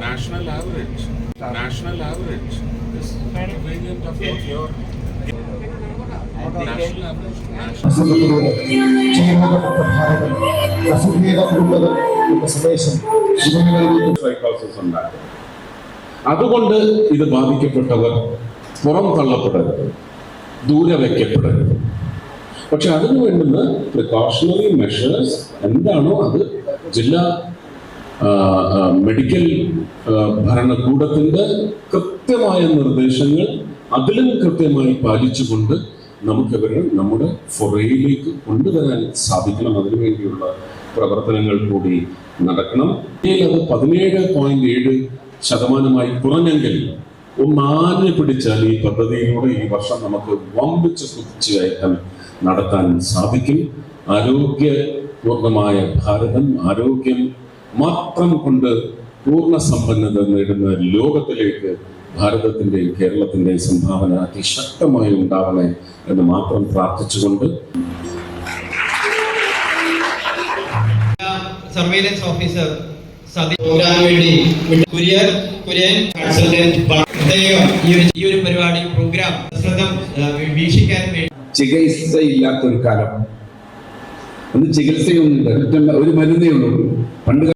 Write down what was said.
National average. National average is a variant of what your അതുകൊണ്ട് ഇത് ബാധിക്കപ്പെട്ടവർ പുറം തള്ളപ്പെടരുത് ദൂരെ വയ്ക്കപ്പെടരുത് പക്ഷെ അതിന് വേണ്ടുന്ന പ്രിക്കോഷണറി മെഷേഴ്സ് എന്താണോ അത് ജില്ലാ മെഡിക്കൽ ഭരണകൂടത്തിന്റെ കൃത്യമായ നിർദ്ദേശങ്ങൾ അതിലും കൃത്യമായി പാലിച്ചുകൊണ്ട് നമുക്ക് ഇവരെ നമ്മുടെ ഫൊറയിലേക്ക് കൊണ്ടുവരാൻ സാധിക്കണം. അതിനുവേണ്ടിയുള്ള പ്രവർത്തനങ്ങൾ കൂടി നടക്കണം. അത് പതിനേഴ് പോയിന്റ് ഏഴ് ശതമാനമായി കുറഞ്ഞെങ്കിൽ ഒന്നാഞ്ഞു പിടിച്ചാൽ ഈ പദ്ധതിയിലൂടെ ഈ വർഷം നമുക്ക് വമ്പിച്ച കുതിച്ചുകയറ്റം നടത്താൻ സാധിക്കും. ആരോഗ്യപൂർണമായ ഭാരതം ആരോഗ്യം മാത്രം കൊണ്ട് പൂർണ സമ്പന്നത നേടുന്ന ലോകത്തിലേക്ക് ഭാരതത്തിന്റെയും കേരളത്തിന്റെയും സംഭാവന അതിശക്തമായി ഉണ്ടാവണേ എന്ന് മാത്രം പ്രാർത്ഥിച്ചുകൊണ്ട് സർവൈലൻസ് ഓഫീസർ വേണ്ടി കൺസൾട്ടന്റ് ഈ ഒരു പരിപാടി പ്രോഗ്രാം വീക്ഷിക്കാൻ വേണ്ടി ചികിത്സയില്ലാത്ത ഒരു കാലം. അന്ന് ചികിത്സയൊന്നുമില്ല. ഒരു മരുന്നേ ഉള്ളൂ. പണ്ട്